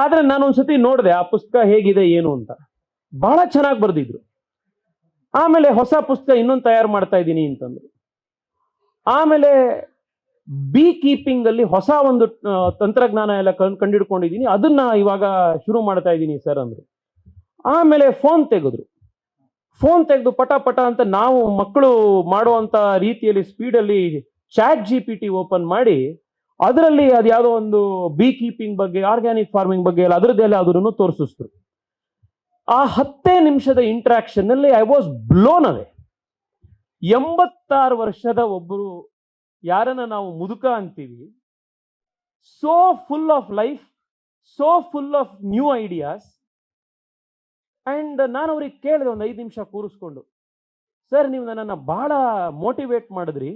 ಆದ್ರೆ ನಾನು ಒಂದ್ಸತಿ ನೋಡಿದೆ, ಆ ಪುಸ್ತಕ ಹೇಗಿದೆ, ಏನು ಅಂತ. ಬಹಳ ಚೆನ್ನಾಗಿ ಬರೆದಿದ್ರು. ಆಮೇಲೆ ಹೊಸ ಪುಸ್ತಕ ಇನ್ನೊಂದು ತಯಾರು ಮಾಡ್ತಾ ಇದ್ದೀನಿ ಅಂತಂದ್ರು. ಆಮೇಲೆ ಬಿ ಕೀಪಿಂಗ್ ಅಲ್ಲಿ ಹೊಸ ಒಂದು ತಂತ್ರಜ್ಞಾನ ಎಲ್ಲ ಕಂಡು ಕಂಡಿಡ್ಕೊಂಡಿದ್ದೀನಿ ಅದನ್ನ ಇವಾಗ ಶುರು ಮಾಡ್ತಾ ಇದ್ದೀನಿ ಸರ್ ಅಂದ್ರು. ಆಮೇಲೆ ಫೋನ್ ತೆಗೆದ್ರು. ಫೋನ್ ತೆಗೆದು ಪಟ ಪಟ ಅಂತ ನಾವು ಮಕ್ಕಳು ಮಾಡುವಂತ ರೀತಿಯಲ್ಲಿ ಸ್ಪೀಡಲ್ಲಿ chat G P T open ಮಾಡಿ ಅದರಲ್ಲಿ ಅದು ಯಾವುದೋ ಒಂದು ಬಿ ಕೀಪಿಂಗ್ ಬಗ್ಗೆ ಆರ್ಗ್ಯಾನಿಕ್ ಫಾರ್ಮಿಂಗ್ ಬಗ್ಗೆ ಎಲ್ಲ ಅದರದ್ದೆಲ್ಲ ಅದನ್ನು ತೋರಿಸಿದ್ರು ಆ ಹತ್ತೇ ನಿಮಿಷದ ಇಂಟ್ರಾಕ್ಷನ್ ಅಲ್ಲಿ ಐ ವಾಸ್ ಬ್ಲೋನ್ ಅವೇ ಎಂಬತ್ತಾರು ವರ್ಷದ ಒಬ್ಬರು ಯಾರನ್ನ ನಾವು ಮುದುಕ ಅಂತೀವಿ so full of life so full of new ideas and ನಾನು ಅವ್ರಿಗೆ ಕೇಳಿದೆ, ಒಂದು ಐದು ನಿಮಿಷ ಕೂರಿಸ್ಕೊಂಡು, ಸರ್, ನೀವು ನನ್ನನ್ನು ಬಹಳ ಮೋಟಿವೇಟ್ ಮಾಡಿದ್ರಿ.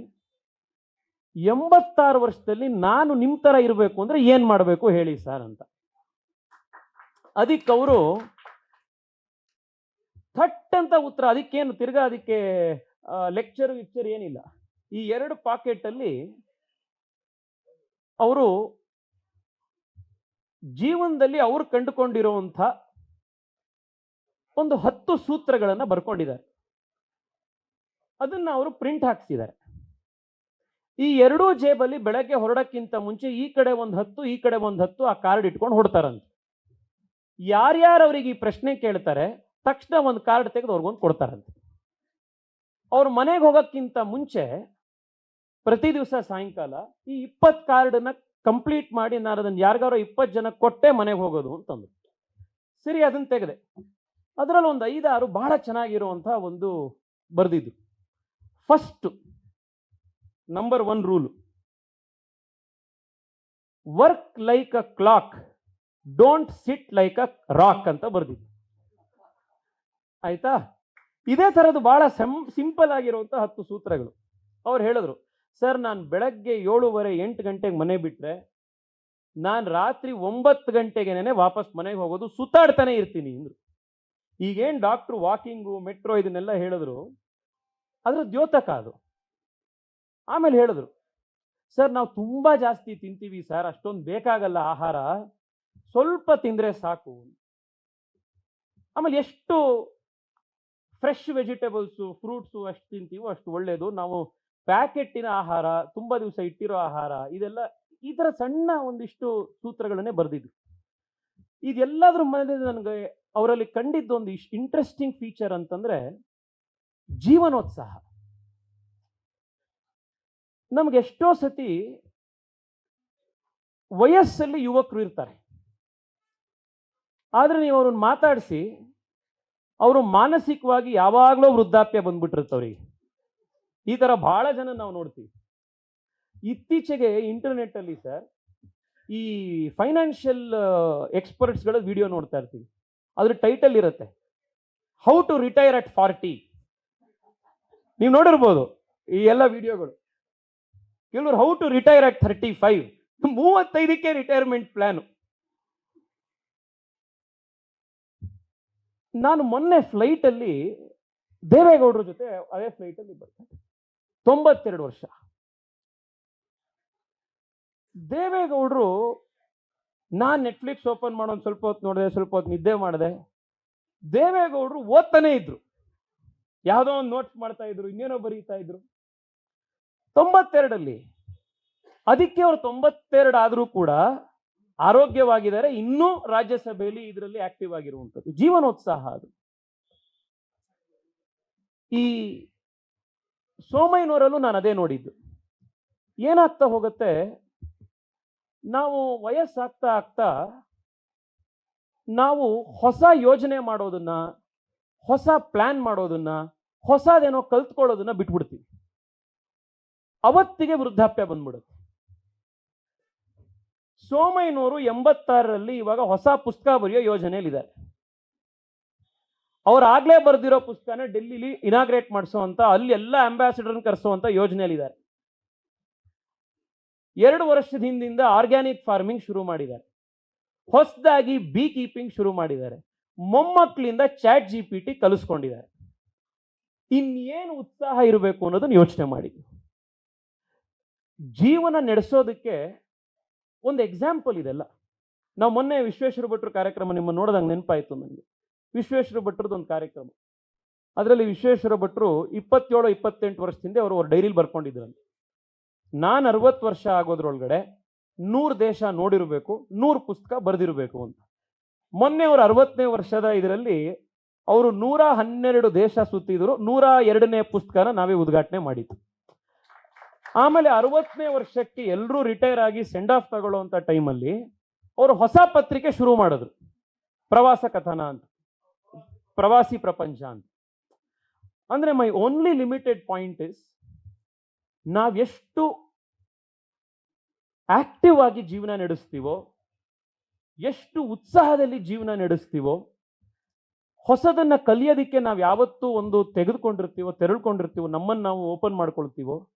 ಎಂಬತ್ತಾರು ವರ್ಷದಲ್ಲಿ ನಾನು ನಿಮ್ಮ ಥರ ಇರಬೇಕು ಅಂದ್ರೆ ಏನ್ ಮಾಡಬೇಕು ಹೇಳಿ ಸರ್ ಅಂತ. ಅದಕ್ಕೆ ಅವರು ಥಟ್ ಅಂತ ಉತ್ತರ ಅದಕ್ಕೇನು ತಿರ್ಗಾ ಅದಕ್ಕೆ ಲೆಕ್ಚರ್ ವಿಕ್ಚರ್ ಏನಿಲ್ಲ. ಈ ಎರಡು ಪಾಕೆಟ್ ಅಲ್ಲಿ ಅವರು ಜೀವನದಲ್ಲಿ ಅವರು ಕಂಡುಕೊಂಡಿರುವಂಥ ಒಂದು ಹತ್ತು ಸೂತ್ರಗಳನ್ನ ಬರ್ಕೊಂಡಿದ್ದಾರೆ. ಅದನ್ನ ಅವರು ಪ್ರಿಂಟ್ ಹಾಕ್ಸಿದ್ದಾರೆ. ಈ ಎರಡೂ ಜೇಬಲ್ಲಿ ಬೆಳಗ್ಗೆ ಹೊರಡಕ್ಕಿಂತ ಮುಂಚೆ ಈ ಕಡೆ ಒಂದು ಹತ್ತು, ಈ ಕಡೆ ಒಂದು ಹತ್ತು ಆ ಕಾರ್ಡ್ ಇಟ್ಕೊಂಡು ಹೊಡ್ತಾರಂತೆ. ಯಾರ್ಯಾರು ಅವ್ರಿಗೆ ಈ ಪ್ರಶ್ನೆ ಕೇಳ್ತಾರೆ, ತಕ್ಷಣ ಒಂದು ಕಾರ್ಡ್ ತೆಗೆದು ಅವ್ರಿಗೊಂದು ಕೊಡ್ತಾರಂತೆ. ಅವ್ರ ಮನೆಗೆ ಹೋಗೋಕ್ಕಿಂತ ಮುಂಚೆ ಪ್ರತಿ ದಿವಸ ಸಾಯಂಕಾಲ ಈ ಇಪ್ಪತ್ತು ಕಾರ್ಡನ್ನ ಕಂಪ್ಲೀಟ್ ಮಾಡಿ ನಾನು ಅದನ್ನು ಯಾರಿಗಾರೋ ಇಪ್ಪತ್ತು ಜನ ಕೊಟ್ಟೆ ಮನೆಗೆ ಹೋಗೋದು ಅಂತಂದು ಸರಿ ಅದನ್ನು ತೆಗೆದೆ. ಅದರಲ್ಲಿ ಒಂದು ಐದಾರು ಬಹಳ ಚೆನ್ನಾಗಿರುವಂಥ ಒಂದು ಬರೆದಿದ್ದು first number one rule work like a clock don't sit like a rock ಅಂತ ಬರ್ದಿದ್ದು ಆಯ್ತಾ? ಇದೇ ಥರದ್ದು ಬಹಳ ಸಿಂಪಲ್ ಆಗಿರುವಂಥ ಹತ್ತು ಸೂತ್ರಗಳು. ಅವ್ರು ಹೇಳಿದ್ರು, ಸರ್, ನಾನು ಬೆಳಗ್ಗೆ ಏಳುವರೆ ಎಂಟು ಗಂಟೆಗೆ ಮನೆ ಬಿಟ್ರೆ, ನಾನು ರಾತ್ರಿ ಒಂಬತ್ತು ಗಂಟೆಗೆನೆ ವಾಪಸ್ ಮನೆಗೆ ಹೋಗೋದು, ಸುತ್ತಾಡ್ತಾನೆ ಇರ್ತೀನಿ, ಅಂದ್ರು. ಈಗೇನು ಡಾಕ್ಟ್ರು ವಾಕಿಂಗು, ಮೆಟ್ರೋ ಇದನ್ನೆಲ್ಲ ಹೇಳಿದ್ರು ಅದರ ದ್ಯೋತಕ ಅದು. ಆಮೇಲೆ ಹೇಳಿದ್ರು, ಸರ್, ನಾವು ತುಂಬಾ ಜಾಸ್ತಿ ತಿಂತೀವಿ ಸರ್, ಅಷ್ಟೊಂದು ಬೇಕಾಗಲ್ಲ ಆಹಾರ, ಸ್ವಲ್ಪ ತಿಂದ್ರೆ ಸಾಕು. ಆಮೇಲೆ ಎಷ್ಟು ಫ್ರೆಶ್ ವೆಜಿಟೇಬಲ್ಸು ಫ್ರೂಟ್ಸು ಅಷ್ಟು ತಿಂತೀವೋ ಅಷ್ಟು ಒಳ್ಳೆಯದು ನಾವು ಪ್ಯಾಕೆಟ್ಟಿನ ಆಹಾರ, ತುಂಬ ದಿವಸ ಇಟ್ಟಿರೋ ಆಹಾರ, ಇದೆಲ್ಲ ಈ ಥರ ಸಣ್ಣ ಒಂದಿಷ್ಟು ಸೂತ್ರಗಳನ್ನೇ ಬರೆದಿದ್ರು ಇದೆಲ್ಲದ್ರ ಮನೆಯಲ್ಲಿ ನನಗೆ ಅವರಲ್ಲಿ ಕಂಡಿದ್ದೊಂದು ಇಷ್ಟು ಇಂಟ್ರೆಸ್ಟಿಂಗ್ ಫೀಚರ್ ಅಂತಂದರೆ ಜೀವನೋತ್ಸಾಹ. ನಮ್ಗೆ ಎಷ್ಟೋ ಸತಿ ವಯಸ್ಸಲ್ಲಿ ಯುವಕರು ಇರ್ತಾರೆ. ಆದ್ರೆ ನೀವು ಅವ್ರನ್ನ ಮಾತಾಡಿಸಿ, ಅವರು ಮಾನಸಿಕವಾಗಿ ಯಾವಾಗಲೂ ವೃದ್ಧಾಪ್ಯ ಬಂದ್ಬಿಟ್ಟಿರುತ್ತೆ ಅವ್ರಿಗೆ ಈ ತರ ಬಹಳ ಜನ ನಾವು ನೋಡ್ತೀವಿ. ಇತ್ತೀಚೆಗೆ ಇಂಟರ್ನೆಟ್ ಅಲ್ಲಿ ಸರ್, ಈ ಫೈನಾನ್ಷಿಯಲ್ ಎಕ್ಸ್ಪರ್ಟ್ಸ್ಗಳ ವಿಡಿಯೋ ನೋಡ್ತಾ ಇರ್ತೀವಿ. ಅದ್ರ ಟೈಟಲ್ ಇರುತ್ತೆ how to retire at forty ನೀವು ನೋಡಿರ್ಬೋದು ಈ ಎಲ್ಲ ವಿಡಿಯೋಗಳು. ಕೆಲವರು how to retire at thirty five ಮೂವತ್ತೈದಕ್ಕೆ ರಿಟೈರ್ಮೆಂಟ್ ಪ್ಲಾನ್ ನಾನು ಮೊನ್ನೆ ಫ್ಲೈಟ್ ಅಲ್ಲಿ ದೇವೇಗೌಡರ ಜೊತೆ ಅದೇ ಫ್ಲೈಟ್ ಅಲ್ಲಿ ಬರ್ತಾರೆ ತೊಂಬತ್ತೆರಡು ವರ್ಷ. ದೇವೇಗೌಡರು ನಾನು ನೆಟ್ಫ್ಲಿಕ್ಸ್ ಓಪನ್ ಮಾಡೋದು ಸ್ವಲ್ಪ ಹೊತ್ತು ನೋಡಿದೆ, ಸ್ವಲ್ಪ ಹೊತ್ತು ನಿದ್ದೆ ಮಾಡಿದೆ. ದೇವೇಗೌಡರು ಓದ್ತಾನೆ ಇದ್ರು. ಯಾವುದೋ ಒಂದು ನೋಟ್ಸ್ ಮಾಡ್ತಾ ಇದ್ರು, ಇನ್ನೇನೋ ಬರೀತಾ ಇದ್ರು. ತೊಂಬತ್ತೆರಡಲ್ಲಿ. ಅದಕ್ಕೆ ಅವರು ತೊಂಬತ್ತೆರಡು ಆದರೂ ಕೂಡ ಆರೋಗ್ಯವಾಗಿದ್ದಾರೆ. ಇನ್ನೂ ರಾಜ್ಯಸಭೆಯಲ್ಲಿ ಇದರಲ್ಲಿ ಆಕ್ಟಿವ್ ಆಗಿರುವಂಥದ್ದು. ಜೀವನೋತ್ಸಾಹ ಅದು. ಈ ಸೋಮಯ್ಯನವರಲ್ಲೂ ನಾನು ಅದೇ ನೋಡಿದ್ದು. ಏನಾಗ್ತಾ ಹೋಗುತ್ತೆ? ನಾವು ವಯಸ್ಸಾಗ್ತಾ ಆಗ್ತಾ ನಾವು ಹೊಸ ಯೋಜನೆ ಮಾಡೋದನ್ನ, ಹೊಸ ಪ್ಲಾನ್ ಮಾಡೋದನ್ನ, ಹೊಸದೇನೋ ಕಲ್ತ್ಕೊಳ್ಳೋದನ್ನ ಬಿಟ್ಬಿಡ್ತೀವಿ. ಅವತ್ತಿಗೆ ವೃದ್ಧಾಪ್ಯ ಬಂದ್ಬಿಡುತ್ತೆ. ಸೋಮಯ್ಯನವರು ಎಂಬತ್ತಾರರಲ್ಲಿ ಇವಾಗ ಹೊಸ ಪುಸ್ತಕ ಬರೆಯೋ ಯೋಜನೆಯಲ್ಲಿದ್ದಾರೆ. ಅವ್ರು ಆಗ್ಲೇ ಬರೆದಿರೋ ಪುಸ್ತಕನ ಡೆಲ್ಲಿಲಿ ಇನಾಗ್ರೇಟ್ ಮಾಡಿಸುವಂತ ಅಲ್ಲಿ ಎಲ್ಲ ಅಂಬಾಸಿಡರ್ ಕರೆಸುವಂತ ಯೋಜನೆಯಲ್ಲಿದ್ದಾರೆ. ಎರಡು ವರ್ಷದ ಹಿಂದಿಂದ ಆರ್ಗ್ಯಾನಿಕ್ ಫಾರ್ಮಿಂಗ್ ಶುರು ಮಾಡಿದ್ದಾರೆ. ಹೊಸದಾಗಿ ಬಿ ಕೀಪಿಂಗ್ ಶುರು ಮಾಡಿದ್ದಾರೆ. ಮೊಮ್ಮಕ್ಕಳಿಂದ ಚಾಟ್ ಜಿ ಪಿ ಟಿ ಕಲಿಸ್ಕೊಂಡಿದ್ದಾರೆ. ಇನ್ನೇನು ಉತ್ಸಾಹ ಇರಬೇಕು ಅನ್ನೋದನ್ನ ಯೋಚನೆ ಮಾಡಿ. ಜೀವನ ನಡೆಸೋದಕ್ಕೆ ಒಂದು ಎಕ್ಸಾಂಪಲ್ ಇದೆಲ್ಲ ನಾವು ಮೊನ್ನೆ ವಿಶ್ವೇಶ್ವರ ಭಟ್ರು ಕಾರ್ಯಕ್ರಮ ನಿಮ್ಮ ನೋಡಿದಂಗೆ ನೆನಪಾಯಿತು ನನಗೆ ವಿಶ್ವೇಶ್ವರ ಭಟ್ರದ್ದು ಒಂದು ಕಾರ್ಯಕ್ರಮ. ಅದರಲ್ಲಿ ವಿಶ್ವೇಶ್ವರ ಭಟ್ರು ಇಪ್ಪತ್ತೇಳು ಇಪ್ಪತ್ತೆಂಟು ವರ್ಷದಿಂದ ಅವರು ಅವ್ರ ಡೈರಿಲಿ ಬರ್ಕೊಂಡಿದ್ರಂತೆ. ನಾನು ಅರವತ್ತು ವರ್ಷ ಆಗೋದ್ರೊಳಗಡೆ ನೂರು ದೇಶ ನೋಡಿರಬೇಕು, ನೂರು ಪುಸ್ತಕ ಬರೆದಿರಬೇಕು ಅಂತ. ಮೊನ್ನೆ ಅವರು ಅರವತ್ತನೇ ವರ್ಷದ ಇದರಲ್ಲಿ ಅವರು ನೂರ ಹನ್ನೆರಡು ದೇಶ ಸುತ್ತಿದ್ರು, ನೂರ ಎರಡನೇ ಪುಸ್ತಕನ ನಾವೇ ಉದ್ಘಾಟನೆ ಮಾಡಿದ್ದು. ಆಮೇಲೆ ಅರವತ್ತನೇ ವರ್ಷಕ್ಕೆ ಎಲ್ಲರೂ ರಿಟೈರ್ ಆಗಿ ಸೆಂಡ್ ಆಫ್ ತಗೊಳ್ಳುವಂಥ ಟೈಮಲ್ಲಿ ಅವರು ಹೊಸ ಪತ್ರಿಕೆ ಶುರು ಮಾಡಿದ್ರು. ಪ್ರವಾಸ ಕಥನ ಅಂತ. ಪ್ರವಾಸಿ ಪ್ರಪಂಚ ಅಂತ. ಅಂದ್ರೆ my only limited point is ನಾವೆಷ್ಟು ಆಕ್ಟಿವ್ ಆಗಿ ಜೀವನ ನಡೆಸ್ತೀವೋ, ಎಷ್ಟು ಉತ್ಸಾಹದಲ್ಲಿ ಜೀವನ ನಡೆಸ್ತೀವೋ, ಹೊಸದನ್ನ ಕಲಿಯೋದಕ್ಕೆ ನಾವು ಯಾವತ್ತೂ ಒಂದು ತೆಗೆದುಕೊಂಡಿರ್ತೀವೋ, ತೆರಳ್ಕೊಂಡಿರ್ತೀವೋ, ನಮ್ಮನ್ನು ನಾವು ಓಪನ್ ಮಾಡ್ಕೊಳ್ತೀವೋ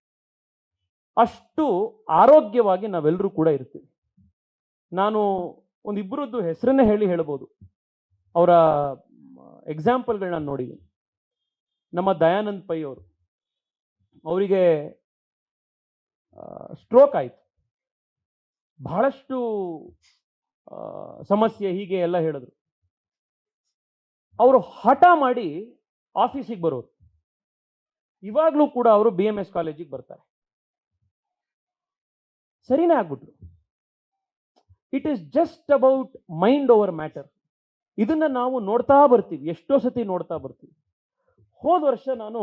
ಅಷ್ಟು ಆರೋಗ್ಯವಾಗಿ ನಾವೆಲ್ಲರೂ ಕೂಡ ಇರ್ತೀವಿ. ನಾನು ಒಂದು ಇಬ್ಬರದ್ದು ಹೆಸರನ್ನೇ ಹೇಳಿ ಹೇಳ್ಬೋದು. ಅವರ ಎಕ್ಸಾಂಪಲ್ಗಳನ್ನ ನೋಡಿದ್ದೀನಿ ನಮ್ಮ ದಯಾನಂದ್ ಪೈ ಅವರು. ಅವರಿಗೆ ಸ್ಟ್ರೋಕ್ ಆಯಿತು. ಬಹಳಷ್ಟು ಸಮಸ್ಯೆ ಹೀಗೆ ಎಲ್ಲ ಹೇಳಿದ್ರು. ಅವರು ಹಠ ಮಾಡಿ ಆಫೀಸಿಗೆ ಬರೋರು. ಇವಾಗಲೂ ಕೂಡ ಅವರು ಬಿ ಎಂ ಎಸ್ ಕಾಲೇಜಿಗೆ ಬರ್ತಾರೆ. ಸರಿನೇ ಆಗ್ಬಿಟ್ರು. It is just about mind over matter ಇದನ್ನ ನಾವು ನೋಡ್ತಾ ಬರ್ತೀವಿ, ಎಷ್ಟೋ ಸತಿ ನೋಡ್ತಾ ಬರ್ತೀವಿ. ಹೋದ ವರ್ಷ ನಾನು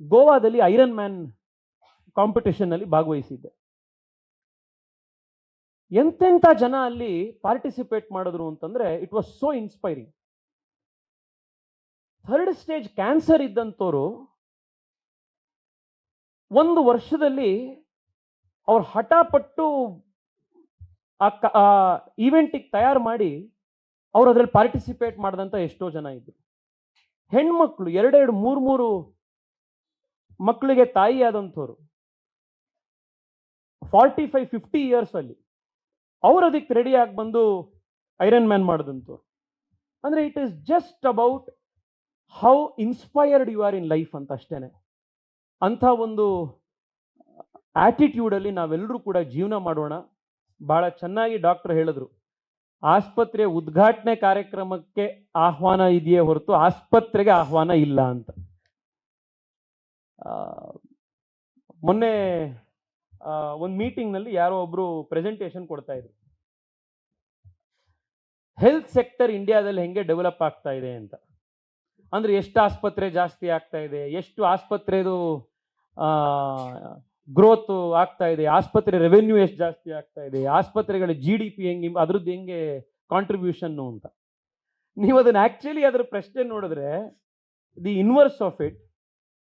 ಗೋವಾದಲ್ಲಿ ಐರನ್ ಮ್ಯಾನ್ ಕಾಂಪಿಟೇಷನ್ ಅಲ್ಲಿ ಭಾಗವಹಿಸಿದ್ದೆ. ಎಂತೆಂಥ ಜನ ಅಲ್ಲಿ ಪಾರ್ಟಿಸಿಪೇಟ್ ಮಾಡಿದ್ರು ಅಂತಂದ್ರೆ it was so inspiring third stage cancer ಇದ್ದಂಥವ್ರು, ಒಂದು ವರ್ಷದಲ್ಲಿ ಅವ್ರು ಹಠಪಟ್ಟು ಆ ಈವೆಂಟಿಗೆ ತಯಾರು ಮಾಡಿ ಅವ್ರು ಅದ್ರಲ್ಲಿ ಪಾರ್ಟಿಸಿಪೇಟ್ ಮಾಡಿದಂಥ ಎಷ್ಟೋ ಜನ ಇದ್ರು. ಹೆಣ್ಮಕ್ಳು, ಎರಡೆರಡು, ಮೂರು ಮೂರು ಮಕ್ಕಳಿಗೆ ತಾಯಿ ಆದಂಥವ್ರು. ಫಾರ್ಟಿ ಫೈವ್ ಫಿಫ್ಟಿ ಇಯರ್ಸ್ ಅಲ್ಲಿ ಅವ್ರು ಅದಕ್ಕೆ ರೆಡಿ ಆಗಿ ಬಂದು ಐರನ್ ಮ್ಯಾನ್ ಮಾಡಿದಂಥವ್ರು. ಅಂದ್ರೆ it is just about how inspired you are in life ಅಂತ ಅಷ್ಟೇನೆ. ಅಂಥ ಒಂದು ಆಟಿಟ್ಯೂಡಲ್ಲಿ ನಾವೆಲ್ಲರೂ ಕೂಡ ಜೀವನ ಮಾಡೋಣ. ಬಹಳ ಚೆನ್ನಾಗಿ ಡಾಕ್ಟರ್ ಹೇಳಿದ್ರು. ಆಸ್ಪತ್ರೆ ಉದ್ಘಾಟನೆ ಕಾರ್ಯಕ್ರಮಕ್ಕೆ ಆಹ್ವಾನ ಇದೆಯೇ ಹೊರತು ಆಸ್ಪತ್ರೆಗೆ ಆಹ್ವಾನ ಇಲ್ಲ ಅಂತ. ಮೊನ್ನೆ ಒಂದು ಮೀಟಿಂಗ್ನಲ್ಲಿ ಯಾರೋ ಒಬ್ರು ಪ್ರೆಸೆಂಟೇಷನ್ ಕೊಡ್ತಾ ಇದ್ರು. ಹೆಲ್ತ್ ಸೆಕ್ಟರ್ ಇಂಡಿಯಾದಲ್ಲಿ ಹೆಂಗೆ ಡೆವಲಪ್ ಆಗ್ತಾ ಇದೆ ಅಂತ. ಅಂದ್ರೆ ಎಷ್ಟು ಆಸ್ಪತ್ರೆ ಜಾಸ್ತಿ ಆಗ್ತಾ ಇದೆ, ಎಷ್ಟು ಆಸ್ಪತ್ರೆದು ಗ್ರೋತ್ ಆಗ್ತಾ ಇದೆ, ಆಸ್ಪತ್ರೆ ರೆವೆನ್ಯೂ ಎಷ್ಟು ಜಾಸ್ತಿ ಆಗ್ತಾ ಇದೆ, ಆಸ್ಪತ್ರೆಗಳ ಜಿ ಡಿ ಪಿ ಹೆಂಗೆ, ಅದ್ರದ್ದು ಹೆಂಗೆ ಕಾಂಟ್ರಿಬ್ಯೂಷನ್ನು ಅಂತ. ನೀವು ಅದನ್ನ ಆಕ್ಚುಲಿ ಅದರ ಪ್ರಶ್ನೆ ನೋಡಿದ್ರೆ ದಿ ಇನ್ವರ್ಸ್ ಆಫ್ ಇಟ್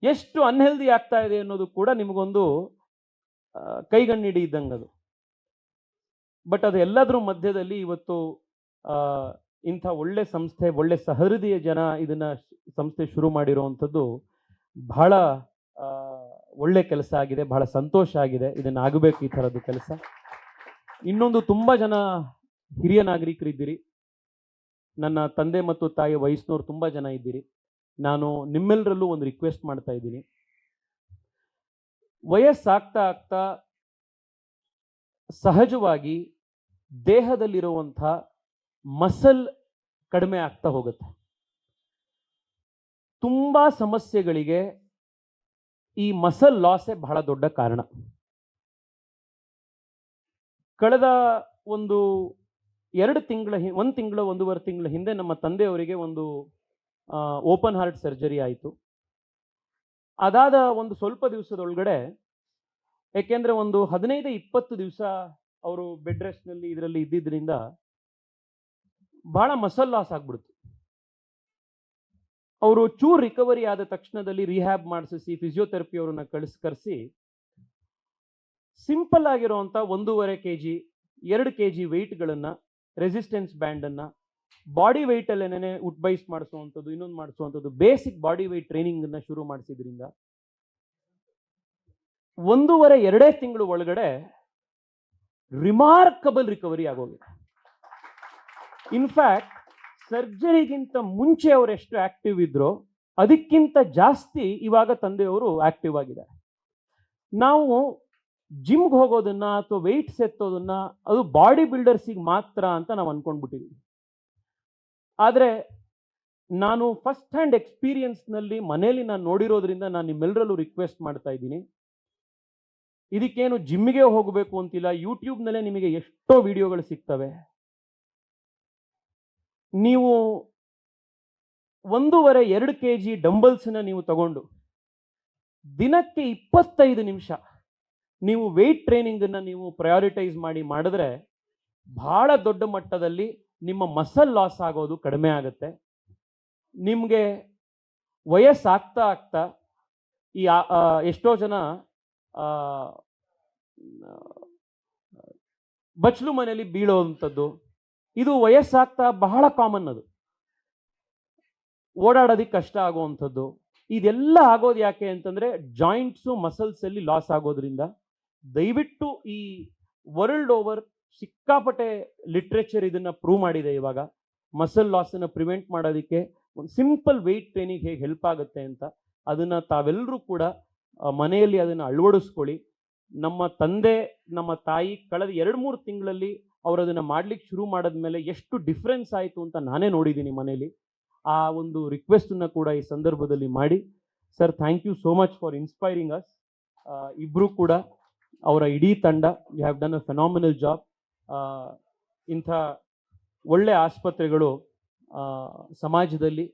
ಎಷ್ಟು ಅನ್ಹೆಲ್ದಿ ಆಗ್ತಾ ಇದೆ ಅನ್ನೋದು ಕೂಡ ನಿಮಗೊಂದು ಕೈಗಣ್ಣಿಡಿ ಇದ್ದಂಗೆ ಅದು. ಬಟ್ ಅದು ಎಲ್ಲದ್ರ ಮಧ್ಯದಲ್ಲಿ ಇವತ್ತು ಇಂಥ ಒಳ್ಳೆ ಸಂಸ್ಥೆ, ಒಳ್ಳೆ ಸಹೃದಯ ಜನ ಇದನ್ನ ಸಂಸ್ಥೆ ಶುರು ಮಾಡಿರುವಂಥದ್ದು ಬಹಳ ಒಳ್ಳೆ ಕೆಲಸ ಆಗಿದೆ, ಬಹಳ ಸಂತೋಷ ಆಗಿದೆ. ಇದನ್ನ ಆಗಬೇಕು ಈ ಥರದ್ದು ಕೆಲಸ. ಇನ್ನೊಂದು ತುಂಬಾ ಜನ ಹಿರಿಯ ನಾಗರಿಕರಿದ್ದೀರಿ. ನನ್ನ ತಂದೆ ಮತ್ತು ತಾಯಿ ವಯಸ್ಸಿನವ್ರು ತುಂಬಾ ಜನ ಇದ್ದೀರಿ. ನಾನು ನಿಮ್ಮೆಲ್ಲರಲ್ಲೂ ಒಂದು ರಿಕ್ವೆಸ್ಟ್ ಮಾಡ್ತಾ ಇದ್ದೀನಿ. ವಯಸ್ಸಾಗ್ತಾ ಆಗ್ತಾ ಸಹಜವಾಗಿ ದೇಹದಲ್ಲಿರುವಂಥ ಮಸಲ್ ಕಡಿಮೆ ಆಗ್ತಾ ಹೋಗುತ್ತೆ. ತುಂಬಾ ಸಮಸ್ಯೆಗಳಿಗೆ ಈ ಮಸಲ್ ಲಾಸೇ ಬಹಳ ದೊಡ್ಡ ಕಾರಣ. ಕಳೆದ ಒಂದು ಎರಡು ತಿಂಗಳ ಹಿ, ಒಂದು ತಿಂಗಳ, ಒಂದೂವರೆ ತಿಂಗಳ ಹಿಂದೆ ನಮ್ಮ ತಂದೆಯವರಿಗೆ ಒಂದು ಓಪನ್ ಹಾರ್ಟ್ ಸರ್ಜರಿ ಆಯಿತು. ಅದಾದ ಒಂದು ಸ್ವಲ್ಪ ದಿವಸದೊಳಗಡೆ, ಏಕೆಂದರೆ ಒಂದು ಹದಿನೈದು ಇಪ್ಪತ್ತು ದಿವಸ ಅವರು ಬೆಡ್ ರೆಸ್ಟ್ನಲ್ಲಿ ಇದರಲ್ಲಿ ಇದ್ದಿದ್ದರಿಂದ ಭಾಳ ಮಸಲ್ ಲಾಸ್ ಆಗ್ಬಿಡ್ತು. ಅವರು ಚೂರ್ ರಿಕವರಿ ಆದ ತಕ್ಷಣದಲ್ಲಿ ರಿಹ್ಯಾಬ್ ಮಾಡಿಸಿ ಫಿಸಿಯೋಥೆರಪಿ ಅವ್ರನ್ನ ಕಳಿಸ್, ಕರೆಸಿ ಸಿಂಪಲ್ ಆಗಿರುವಂತ ಒಂದೂವರೆ ಕೆ ಜಿ ಎರಡು ಕೆ ಜಿ ವೆಯ್ಟ್ಗಳನ್ನ ರೆಸಿಸ್ಟೆನ್ಸ್ ಬ್ಯಾಂಡನ್ನು ಬಾಡಿ ವೆಯ್ಟಲ್ಲೇನೇ ಉಟ್ಬೈಸ್ ಮಾಡಿಸುವಂಥದ್ದು ಇನ್ನೊಂದು ಮಾಡಿಸುವಂಥದ್ದು ಬೇಸಿಕ್ ಬಾಡಿ ವೆಯ್ಟ್ ಟ್ರೈನಿಂಗ್ ಅನ್ನ ಶುರು ಮಾಡಿಸಿದ್ರಿಂದ, ಒಂದೂವರೆ, ಎರಡೇ ತಿಂಗಳು ಒಳಗಡೆ ರಿಮಾರ್ಕಬಲ್ ರಿಕವರಿ ಆಗೋಗಿದೆ. ಇನ್ಫ್ಯಾಕ್ಟ್ ಸರ್ಜರಿಗಿಂತ ಮುಂಚೆ ಅವರು ಎಷ್ಟು ಆಕ್ಟಿವ್ ಇದ್ರೋ ಅದಕ್ಕಿಂತ ಜಾಸ್ತಿ ಇವಾಗ ತಂದೆಯವರು ಆಕ್ಟಿವ್ ಆಗಿದ್ದಾರೆ. ನಾವು ಜಿಮ್ಗೆ ಹೋಗೋದನ್ನ ಅಥವಾ ವೆಯ್ಟ್ಸ್ ಎತ್ತೋದನ್ನ ಅದು ಬಾಡಿ ಬಿಲ್ಡರ್ಸಿಗೆ ಮಾತ್ರ ಅಂತ ನಾವು ಅನ್ಕೊಂಡ್ಬಿಟ್ಟಿದ್ದೀವಿ ಆದರೆ ನಾನು ಫಸ್ಟ್ ಹ್ಯಾಂಡ್ ಎಕ್ಸ್ಪೀರಿಯನ್ಸ್ನಲ್ಲಿ ಮನೆಯಲ್ಲಿ ನಾನು ನೋಡಿರೋದ್ರಿಂದ ನಾನು ನಿಮ್ಮೆಲ್ಲರಲ್ಲೂ ರಿಕ್ವೆಸ್ಟ್ ಮಾಡ್ತಾ ಇದ್ದೀನಿ. ಇದಕ್ಕೇನು ಜಿಮ್ಗೆ ಹೋಗಬೇಕು ಅಂತಿಲ್ಲ, ಯೂಟ್ಯೂಬ್ನಲ್ಲೇ ನಿಮಗೆ ಎಷ್ಟೋ ವಿಡಿಯೋಗಳು ಸಿಗ್ತವೆ. ನೀವು ಒಂದೂವರೆ, ಎರಡು ಕೆ ಜಿ ಡಂಬಲ್ಸನ್ನು ನೀವು ತಗೊಂಡು ದಿನಕ್ಕೆ ಇಪ್ಪತ್ತೈದು ನಿಮಿಷ ನೀವು ವೆಯ್ಟ್ ಟ್ರೈನಿಂಗನ್ನು ನೀವು ಪ್ರಯಾರಿಟೈಸ್ ಮಾಡಿ ಮಾಡಿದ್ರೆ ಬಹಳ ದೊಡ್ಡ ಮಟ್ಟದಲ್ಲಿ ನಿಮ್ಮ ಮಸಲ್ ಲಾಸ್ ಆಗೋದು ಕಡಿಮೆ ಆಗುತ್ತೆ. ನಿಮಗೆ ವಯಸ್ಸಾಗ್ತಾ ಆಗ್ತಾ ಈ ಎಷ್ಟೋ ಜನ ಬಚ್ಚಲು ಮನೆಯಲ್ಲಿ ಬೀಳೋವಂಥದ್ದು ಇದು ವಯಸ್ಸಾಗ್ತಾ ಬಹಳ ಕಾಮನ್ ಅದು. ಓಡಾಡೋದಕ್ಕೆ ಕಷ್ಟ ಆಗುವಂಥದ್ದು. ಇದೆಲ್ಲ ಆಗೋದು ಯಾಕೆ ಅಂತಂದ್ರೆ ಜಾಯಿಂಟ್ಸು ಮಸಲ್ಸ್ ಅಲ್ಲಿ ಲಾಸ್ ಆಗೋದ್ರಿಂದ ದಯವಿಟ್ಟು ಈ ವರ್ಲ್ಡ್ ಓವರ್ ಸಿಕ್ಕಾಪಟ್ಟೆ ಲಿಟ್ರೇಚರ್ ಇದನ್ನ ಪ್ರೂವ್ ಮಾಡಿದೆ ಇವಾಗ. ಮಸಲ್ ಲಾಸನ್ನು ಪ್ರಿವೆಂಟ್ ಮಾಡೋದಕ್ಕೆ ಒಂದು ಸಿಂಪಲ್ ವೆಯ್ಟ್ ಟ್ರೈನಿಂಗ್ ಹೇಗೆ ಹೆಲ್ಪ್ ಆಗುತ್ತೆ ಅಂತ ಅದನ್ನ ತಾವೆಲ್ಲರೂ ಕೂಡ ಮನೆಯಲ್ಲಿ ಅದನ್ನು ಅಳವಡಿಸ್ಕೊಳ್ಳಿ. ನಮ್ಮ ತಂದೆ, ನಮ್ಮ ತಾಯಿ ಕಳೆದ ಎರಡು ಮೂರು ತಿಂಗಳಲ್ಲಿ ಅವರು ಅದನ್ನು ಮಾಡ್ಲಿಕ್ಕೆ ಶುರು ಮಾಡಿದ್ಮೇಲೆ ಎಷ್ಟು ಡಿಫ್ರೆನ್ಸ್ ಆಯಿತು ಅಂತ ನಾನೇ ನೋಡಿದ್ದೀನಿ ಮನೆಯಲ್ಲಿ ಆ ಒಂದು ರಿಕ್ವೆಸ್ಟನ್ನು ಕೂಡ ಈ ಸಂದರ್ಭದಲ್ಲಿ ಮಾಡಿ. Sir thank you so much for inspiring us ಇಬ್ಬರು ಕೂಡ ಅವರ ಇಡೀ ತಂಡ you have done a phenomenal job ಇಂಥ ಒಳ್ಳೆ ಆಸ್ಪತ್ರೆಗಳು ಸಮಾಜದಲ್ಲಿ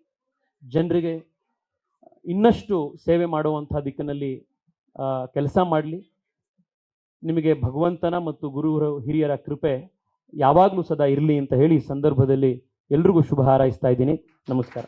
ಜನರಿಗೆ ಇನ್ನಷ್ಟು ಸೇವೆ ಮಾಡುವಂಥ ದಿಕ್ಕಿನಲ್ಲಿ ಕೆಲಸ ಮಾಡಲಿ. ನಿಮಗೆ ಭಗವಂತನ ಮತ್ತು ಗುರು ಹಿರಿಯರ ಕೃಪೆ ಯಾವಾಗಲೂ ಸದಾ ಇರಲಿ ಅಂತ ಹೇಳಿ ಸಂದರ್ಭದಲ್ಲಿ ಎಲ್ರಿಗೂ ಶುಭ ಹಾರೈಸ್ತಾ ಇದ್ದೀನಿ. ನಮಸ್ಕಾರ.